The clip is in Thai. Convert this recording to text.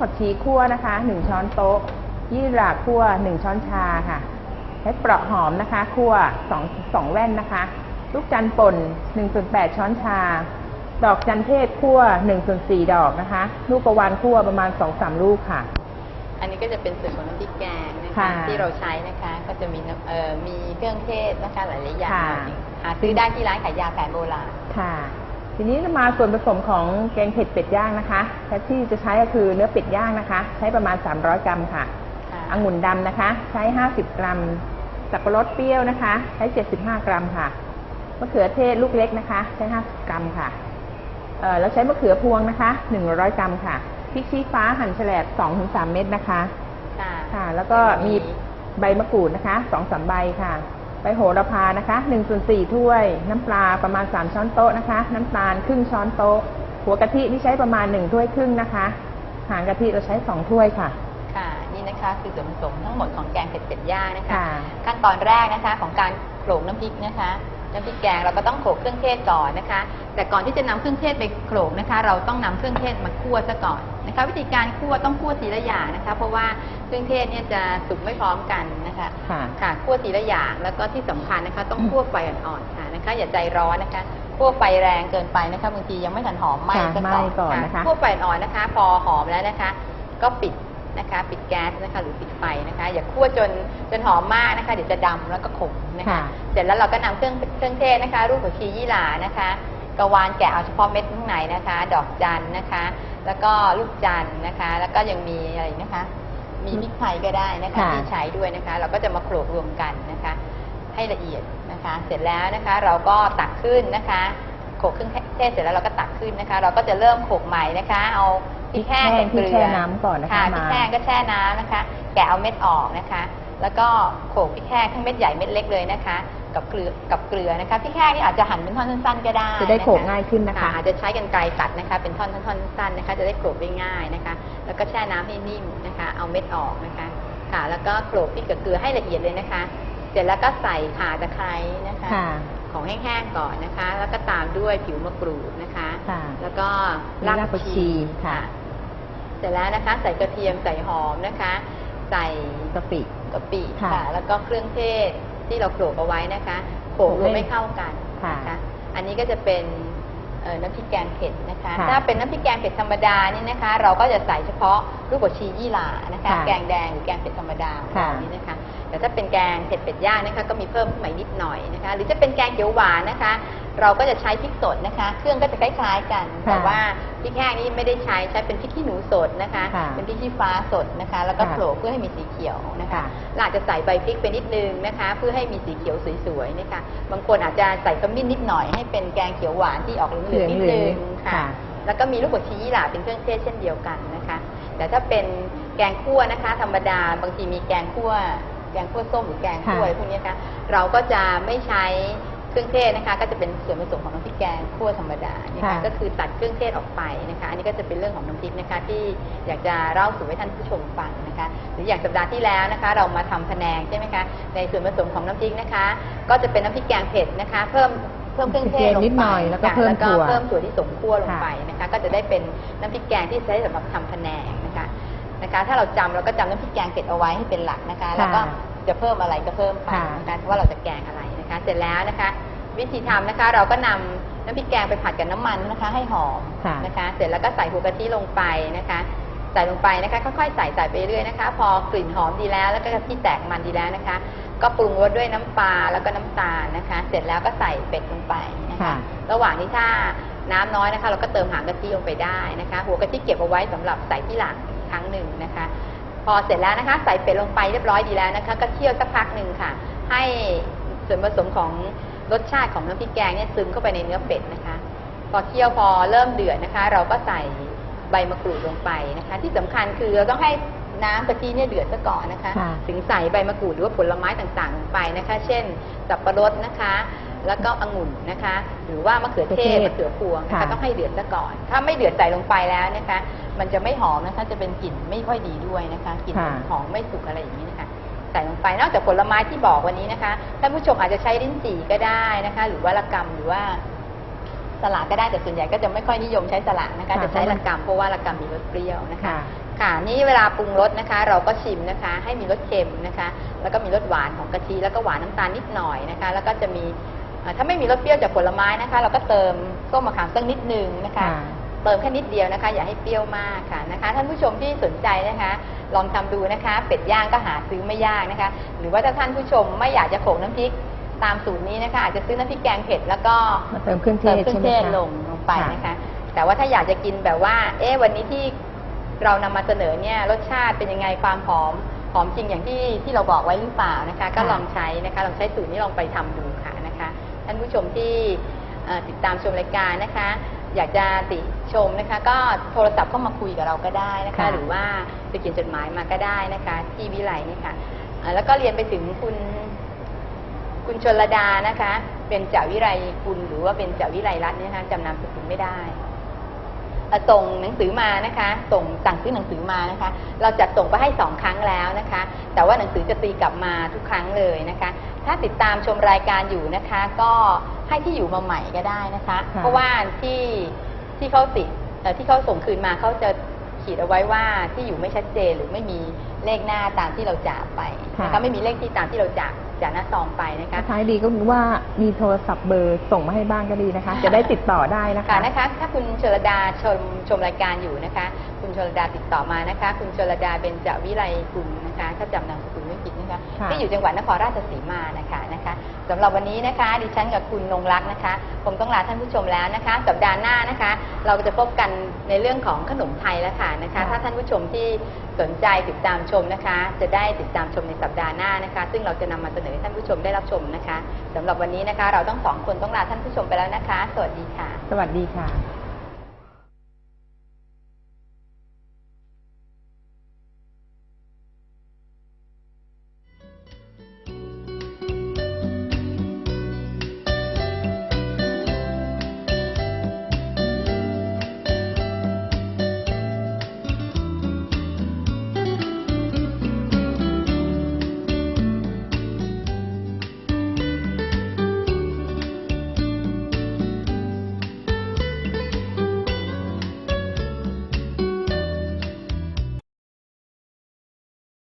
ผักชีคั่วนะคะหนึ่งช้อนโต๊ะ ยี่หร่าคั่วหนึ่งช้อนชาค่ะเห็ดเปราะหอมนะคะ คั่วสองสองแว่นนะคะ ลูกจันทร์ป่นหนึ่งส่วนแปดช้อนชา ดอกจันเทศคั่วหนึ่งส่วนสี่ดอกนะคะ ลูกประวานคั่วประมาณสองสามลูกค่ะ อันนี้ก็จะเป็นส่วนของน้ำพริกแกงนะคะค่ะที่เราใช้นะคะ ก็จะมีน้ำเอ่อมีเครื่องเทศนะคะหลายๆอย่างค่ะ หาซื้อได้ที่ร้านขายยาแผนโบราณ ค่ะ ทีนี้มาส่วนผสมของแกงเผ็ดเป็ดย่างนะคะและที่จะใช้ก็คือเนื้อเป็ดย่างนะคะ ใช้ประมาณ 300 กรัมค่ะค่ะองุ่นดำนะคะ ใช้ 50 กรัม สับปะรดเปรี้ยวนะคะ ใช้ 75 กรัมค่ะ มะเขือเทศลูกเล็กนะคะ ใช้ 50 กรัมค่ะเอ่อแล้วใช้มะเขือพวงนะคะ 100 กรัมค่ะ พริกชี้ฟ้าหั่นแฉลบ2-3 เม็ดนะคะ ค่ะค่ะแล้วก็มีใบมะกรูดนะคะสองสามใบค่ะ ใบโหระพานะคะหนึ่งส่วนสี่ถ้วย น้ำปลาประมาณสามช้อนโต๊ะนะคะ น้ำตาลครึ่งช้อนโต๊ะ หัวกะทินี่ใช้ประมาณหนึ่งถ้วยครึ่งนะคะ หางกะทิเราใช้สองถ้วยค่ะ ค่ะ นี่นะคะคือส่วนผสมทั้งหมดของแกงเผ็ดเป็ดย่างนะคะ ค่ะ ขั้นตอนแรกนะคะของการโขลกน้ำพริกนะคะ น้ำพริกแกงเราก็ต้องโขลกเครื่องเทศก่อนนะคะ แต่ก่อนที่จะนำเครื่องเทศไปโขลกนะคะ เราต้องนำเครื่องเทศมาคั่วซะก่อน นะคะวิธีการคั่วต้องคั่วทีละอย่างนะคะ เพราะว่าเครื่องเทศเนี่ยจะสุกไม่พร้อมกันนะคะค่ะค่ะคั่วทีละอย่างแล้วก็ที่สำคัญนะคะ ต้องคั่วไฟอ่อนๆค่ะนะคะ อย่าใจร้อนนะคะคั่วไฟแรงเกินไปนะคะบางทียังไม่ทันหอมไหม้ค่ะซะไหม้ก่อนนะคะ คั่วไฟอ่อนๆนะคะ พอหอมแล้วนะคะ ก็ปิดนะคะ ปิดแก๊สนะคะหรือปิดไฟนะคะ อย่าคั่วจนจนหอมมากนะคะ เดี๋ยวจะดำแล้วก็ขมนะคะ ค่ะ เสร็จแล้วเราก็นำเครื่องเครื่องเทศนะคะ รูปผักชียี่หร่านะคะ กระวานแกะเอาเฉพาะเม็ดข้างในนะคะ ดอกจันนะคะ แล้วก็ลูกจันนะคะ แล้วก็ยังมีอะไรอีกนะคะ มีพริกไทยก็ได้นะคะค่ะ ที่ใช้ด้วยนะคะ เราก็จะมาโขลกรวมกันนะคะ ให้ละเอียดนะคะ เสร็จแล้วนะคะ เราก็ตักขึ้นนะคะโขลกเครื่องเทศเสร็จแล้วเราก็ตักขึ้นนะคะ เราก็จะเริ่มโขลกใหม่นะคะ เอาพริกแห้งกับเกลืที่อแช่น้ำก่อนนะคะค่ะพมาริกแห้งก็แช่น้ำนะคะ แกะเอาเม็ดออกนะคะ แล้วก็โขลกพริกแห้งทั้งเม็ดใหญ่เม็ดเล็กเลยนะคะ กับเกลือกับเกลือนะคะพริกแห้งนี่อาจจะหั่นเป็นท่อนสั้นๆก็ได้จะได้โขลกนง่ายขึ้นนะคะ อาจจะใช้กันไกรตัดนะคะ เป็นท่อนๆท่อนสั้นๆนะคะ จะได้โขลกได้ง่ายนะคะ แล้วก็แช่น้ำให้นิ่มนะคะ เอาเม็ดออกนะคะ ค่ะ แล้วก็โขลกพริกกับเกลือให้ละเอียดเลยนะคะ เสร็จแล้วก็ใส่ข่าตะไคร้นะคะค่ะของแห้งๆก่อนนะคะ แล้วก็ตามด้วยผิวมะกรูดนะคะค่ะแล้วก็รากผักชีค่ะ เสร็จแล้วนะคะ ใส่กระเทียมใส่หอมนะคะ ใส่กะปิกะปิค่ะค่ะแล้วก็เครื่องเทศ ที่เราโขลกเอาไว้นะคะโขลกรวมไม่เข้ากันค่ะนะคะอันนี้ก็จะเป็นเอ่อน้ำพริกแกงเผ็ดนะคะค่ะถ้าเป็นน้ำพริกแกงเผ็ดธรรมดานี่นะคะ เราก็จะใส่เฉพาะลูกผักชียี่หร่านะคะค่ะแกงแดงหรือแกงเผ็ดธรรมดาของค่ะเรานี่นะคะ แต่ถ้าเป็นแกงเผ็ดเป็ดย่างนะคะ ก็มีเพิ่มขึ้นมาอีกนิดหน่อยนะคะ หรือจะเป็นแกงเขียวหวานนะคะ เราก็จะใช้พริกสดนะคะ เครื่องก็จะคล้ายๆกัน ค่ะแต่ว่าพริกแห้งนี่ไม่ได้ใช้ใช้เป็นพริกขี้หนูสดนะคะ ค่ะเป็นพริกชี้ฟ้าสดนะคะ แล้วก็ค่ะ โขลกเพื่อให้มีสีเขียวนะคะ ค่ะ เราอาจจะใส่ใบพริกไปนิดนึงนะคะ เพื่อให้มีสีเขียวสวยๆนะคะ บางคนอาจจะใส่ขมิ้นนิดหน่อยให้เป็นแกงเขียวหวานที่ออกเหลืองๆนิดนึงค่ะ ค่ะ แล้วก็มีลูกผักชียี่หร่าเป็นเครื่องเทศเช่นเดียวกันนะคะ แต่ถ้าเป็นแกงคั่วนะคะ ธรรมดาบางทีมีแกงคั่ว แกงคั่วส้มหรือแกงคั่วค่ะอะไรพวกนี้นะคะเราก็จะไม่ใช้เค รื่องเทศนะคะ ก็จะเป็นส่วนผสมของน้ำพริกแกงคั่วธรรมดานะคะ ค่ะ ก็คือตัดเครื่องเทศออกไปนะคะ อันนี้ก็จะเป็นเรื่องของน้ำพริกนะคะ ที่อยากจะเล่าสู่ให้ท่านผู้ชมฟังนะคะ หรืออย่างสัปดาห์ที่แล้วนะคะ เรามาทำพะแนงใช่ไหมคะ ในส่วนผสมของน้ำพริกนะคะ ก็จะเป็นน้ำพริกแกงเผ็ดนะคะ เพิ่มเพิ่มเครื่องเทศลงนิดหไปน่อยแล้วก็ค่ะเพิ่มแล้วก็ถั่วเพิ่มถั่วที่สมคั่วลงค่ะไปนะคะ ก็จะได้เป็นน้ำพริกแกงที่ใช้สำหรับทำพะแนงนะคะ นะคะ ถ้าเราจำเราก็จำน้ำพริกแกงเผ็ดเอาไว้ให้เป็นหลักนะคะ แล้วก็ ค่ะ จะเพิ่มอะไรก็เพิ่มไปค่ะนะคะว่าเราจะแกงอะไรนะคะ เสร็จแล้วนะคะ วิธีทำนะคะ เราก็นำน้ำพริกแกงไปผัดกับน้ำมันนะคะ ให้หอมค่ะ นะคะ เสร็จแล้วก็ใส่หัวกะทิลงไปนะคะ ใส่ลงไปนะคะค่อยๆใส่ใส่ไปเรื่อยนะคะ พอกลิ่นหอมดีแล้ว แล้วก็กะทิแตกมันดีแล้วนะคะ ก็ปรุงรสด้วยน้ำปลาแล้วก็น้ำตาลนะคะ เสร็จแล้วก็ใส่เป็ดลงไปนะคะ ค่ะ ระหว่างนี้ถ้าน้ำน้อยนะคะ เราก็เติมหางกะทิลงไปได้นะคะ หัวกะทิเก็บเอาไว้สำหรับใส่ที่หลังอีกครั้งหนึ่งนะคะ พอเสร็จแล้วนะคะ ใส่เป็ดลงไปเรียบร้อยดีแล้วนะคะ ก็เคี่ยวสักพักหนึ่งค่ะ ให้ส่วนผสมของ รสชาติของน้ำพริกแกงเนี่ยซึมเข้าไปในเนื้อเป็ดนะคะ พอเคี่ยวพอเริ่มเดือดนะคะ เราก็ใส่ใบมะกรูดลงไปนะคะ ที่สำคัญคือเราต้องให้น้ำกะทิเนี่ยเดือดซะก่อนนะคะค่ะถึงใส่ใบมะกรูดหรือว่าผลไม้ต่างๆลงไปนะคะ เช่นสับปะรดนะคะ แล้วก็องุ่นนะคะ หรือว่ามะเขือเทศมะมะเขืเขืออเทศพวงนะคะค่ะต้องให้เดือดซะก่อน ถ้าไม่เดือดใส่ลงไปแล้วนะคะ มันจะไม่หอมนะคะ จะเป็นกลิ่นไม่ค่อยดีด้วยนะคะกลิ่นค่ะหอมไม่สุกอะไรอย่างนี้นะคะ ใส่ลงไปนอกจากผลไม้ที่บอกวันนี้นะคะท่านผู้ชมอาจจะใช้ลิ้นจี่ก็ได้นะคะ หรือว่าละกำหรือว่าสละก็ได้แต่ส่วนใหญ่ก็จะไม่ค่อยนิยมใช้สละนะคะค่ะจะใช้ระกำเพราะว่าระกำมีรสเปรี้ยวนะคะค่ะค่ะนี่เวลาปรุงรสนะคะ เราก็ชิมนะคะ ให้มีรสเค็มนะคะ แล้วก็มีรสหวานของกะทิแล้วก็หวานน้ำตาลนิดหน่อยนะคะ แล้วก็จะมีเอ่อถ้าไม่มีรสเปรี้ยวจากผลไม้นะคะ เราก็เติมส้มมะขามสักนิดนึงนะคะค่ะเติมแค่นิดเดียวนะคะ อย่าให้เปรี้ยวมากค่ะนะคะ ท่านผู้ชมที่สนใจนะคะ ลองทำดูนะคะ เป็ดย่างก็หาซื้อไม่ยากนะคะ หรือว่าถ้าท่านผู้ชมไม่อยากจะโขลกน้ำพริกตามสูตรนี้นะคะ อาจจะซื้อน้ำพริกแกงเผ็ดแล้วก็มาเติมเครื่องเทเติมศเครื่อใช่งไหมเทศคะลงลงไปนะคะ แต่ว่าถ้าอยากจะกินแบบว่า เอ๊ะวันนี้ที่เรานำมาเสนอเนี่ยรสชาติเป็นยังไงความหอมหอมจริงอย่างที่ที่เราบอกไว้หรือเปล่านะคะ ก็ค่ะลองใช้นะคะลองใช้สูตรนี้ลองไปทำดูค่ะนะคะ ท่านผู้ชมที่เอ่อติดตามชมรายการนะคะ อยากจะติชมนะคะ ก็โทรศัพท์เข้ามาคุยกับเราก็ได้นะคะ ค่ะ หรือว่าจะเขียนจดหมายมาก็ได้นะคะ ที่วิไลนี่ค่ะเอ่อแล้วก็เรียนไปถึงคุณ คุณชนระดานะคะ เป็นจาวิไรคุณหรือว่าเป็นจาวิไรรัตน์เนี่ยนะคะจำนามสกุลไม่ได้เอ่อส่งหนังสือมานะคะ ส่งสั่งซื้อหนังสือมานะคะ เราจัดส่งไปให้สองครั้งแล้วนะคะ แต่ว่าหนังสือจะตีกลับมาทุกครั้งเลยนะคะ ถ้าติดตามชมรายการอยู่นะคะ ก็ ให้ที่อยู่มาใหม่ก็ได้นะคะ ค่ะเพราะว่าที่ที่เขาติดเอ่อที่เขาส่งคืนมาเขาจะขีดเอาไว้ว่าที่อยู่ไม่ชัดเจนหรือไม่มีเลขหน้าตามที่เราจากไปนะคะไม่มีเลขที่ตามที่เราจากจากหน้าซองไปนะคะ ท้ายดีก็คือว่ามีโทรศัพท์เบอร์ส่งมาให้บ้างก็ดีนะคะ จะได้ติดต่อได้นะคะ ค่ะนะคะถ้าคุณชลดาชมชมรายการอยู่นะคะ คุณชลดาติดต่อมานะคะ คุณชลดาเป็นจวิไลกุลนะคะ ถ้าจำนามสกุล ไม่ผิดนะคะค่ะที่อยู่จังหวัดนครราชสีมานะคะนะคะสำหรับวันนี้นะคะ ดิฉันกับคุณนงรักนะคะคงต้องลาท่านผู้ชมแล้วนะคะ สัปดาห์หน้านะคะ เราจะพบกันในเรื่องของขนมไทยแล้วค่ะนะคะถ้าท่านผู้ชมที่สนใจติดตามชมนะคะ จะได้ติดตามชมในสัปดาห์หน้านะคะ ซึ่งเราจะนำมาเสนอให้ท่านผู้ชมได้รับชมนะคะสำหรับวันนี้นะคะ เราต้องสองคนต้องลาท่านผู้ชมไปแล้วนะคะ สวัสดีค่ะ สวัสดีค่ะ